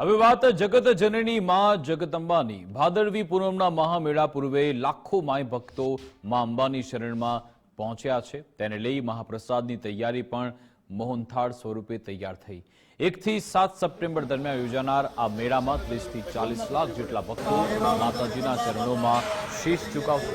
હવે વાત જગત જનની, માં જગદંબાની ભાદરવી પૂનમના મહામેળા પૂર્વે લાખો માય ભક્તો મા અંબાની શરણમાં પહોંચ્યા છે. તેને લઈ મહાપ્રસાદની તૈયારી પણ મોહનથાળ સ્વરૂપે તૈયાર થઈ. એકથી સાત સપ્ટેમ્બર દરમિયાન યોજાનાર આ મેળામાં ત્રીસથી ચાલીસ લાખ જેટલા ભક્તો માતાજીના ચરણોમાં શીશ ચૂકવશે.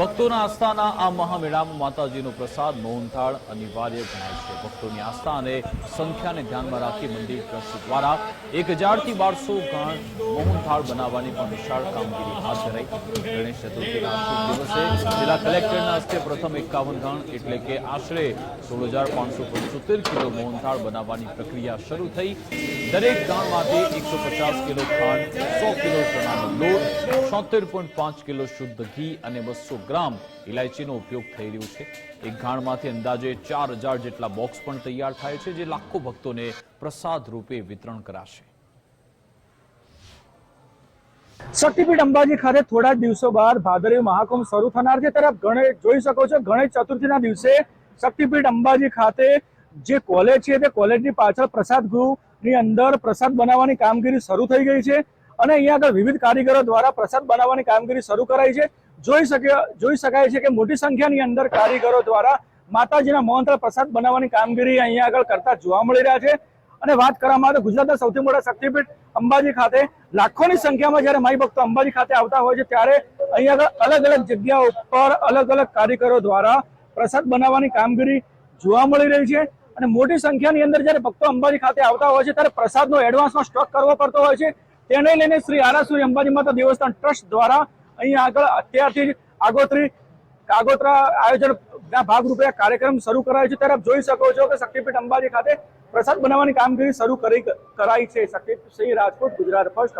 ભક્તોના આસ્થાના આ મહામેળામાં માતાજીનો પ્રસાદ, મોહનથાળ અનિવાર્ય ગણાય છે. ભક્તોની આસ્થા અને સંખ્યાને ધ્યાનમાં રાખી મંદિર ટ્રસ્ટ દ્વારા એક હજારથી બારસો ગાણ મોહનથાળ બનાવવાની પણ વિશાળ કામગીરી હાથ ધરાઈ. ગણેશ ચતુર્થીના દિવસે જિલ્લા કલેક્ટરના હસ્તે પ્રથમ એકાવન ગાણ, એટલે કે આશરે સોળ હજાર પાંચસો પંચોતેર કિલો મોહનથાળ બનાવવાની પ્રક્રિયા શરૂ થઈ. દરેક ગાણમાંથી એકસો પચાસ કિલો ખાંડ, સો કિલો ચણાનો લોટ, છોતેર પોઈન્ટ પાંચ કિલો શુદ્ધ ઘી અને બસો ગ્રામ ઇલાયચીનો ઉપયોગ થઈ રહ્યો છે. એક ઘાણમાંથી અંદાજે ચાર હજાર જેટલા બોક્સ પણ તૈયાર થાય છે, જે લાખો ભક્તોને પ્રસાદ રૂપે વિતરણ કરાશે. શક્તિપીઠ અંબાજી ખાતે થોડા દિવસો બાદ ભાદરવી મહાકુંભ શરૂ થનાર છે. તરફ ગણેશ જોઈ શકો છો, ગણેશ ચતુર્થીના દિવસે શક્તિપીઠ અંબાજી ખાતે જે કોલેજ છે, તે કોલેજની પાછળ પ્રસાદ ગૃહની અંદર પ્રસાદ બનાવવાની કામગીરી શરૂ થઈ ગઈ છે. અને અહીંયા આગળ વિવિધ કારીગરો દ્વારા પ્રસાદ બનાવવાની કામગીરી શરૂ કરાઈ છે. જોઈ શકે જોઈ શકાય છે કે મોટી સંખ્યાની અંદર કારીગરો દ્વારા માતાજીના મોહનથાળ પ્રસાદ બનાવવાની કામગીરી અહીંયા આગળ કરતા જોવા મળી રહ્યા છે. અને વાત કરવામાં આવે ગુજરાતના સૌથી મોટા શક્તિપીઠ અંબાજી ખાતે લાખોની સંખ્યામાં જ્યારે માઈ ભક્તો અંબાજી ખાતે આવતા હોય છે, ત્યારે અહીંયા આગળ અલગ અલગ જગ્યાઓ ઉપર અલગ અલગ કારીગરો દ્વારા પ્રસાદ બનાવવાની કામગીરી જોવા મળી રહી છે. અને મોટી સંખ્યાની અંદર જ્યારે ભક્તો અંબાજી ખાતે આવતા હોય છે, ત્યારે પ્રસાદનો એડવાન્સમાં સ્ટોક કરવો પડતો હોય છે. તેને લઈને શ્રી આરાસુરી અંબાજી માતા દેવસ્થાન ટ્રસ્ટ દ્વારા અહીંયા આગળ અત્યારથી આગોતરી આગોતરા આયોજન ના ભાગરૂપે કાર્યક્રમ શરૂ કરાયો છે. ત્યારે આપ જોઈ શકો છો કે શક્તિપીઠ અંબાજી ખાતે પ્રસાદ બનાવવાની કામગીરી શરૂ કરી કરાઈ છે. શક્તિપીઠ શ્રી રાજકોટ, ગુજરાત. ફર્સ્ટ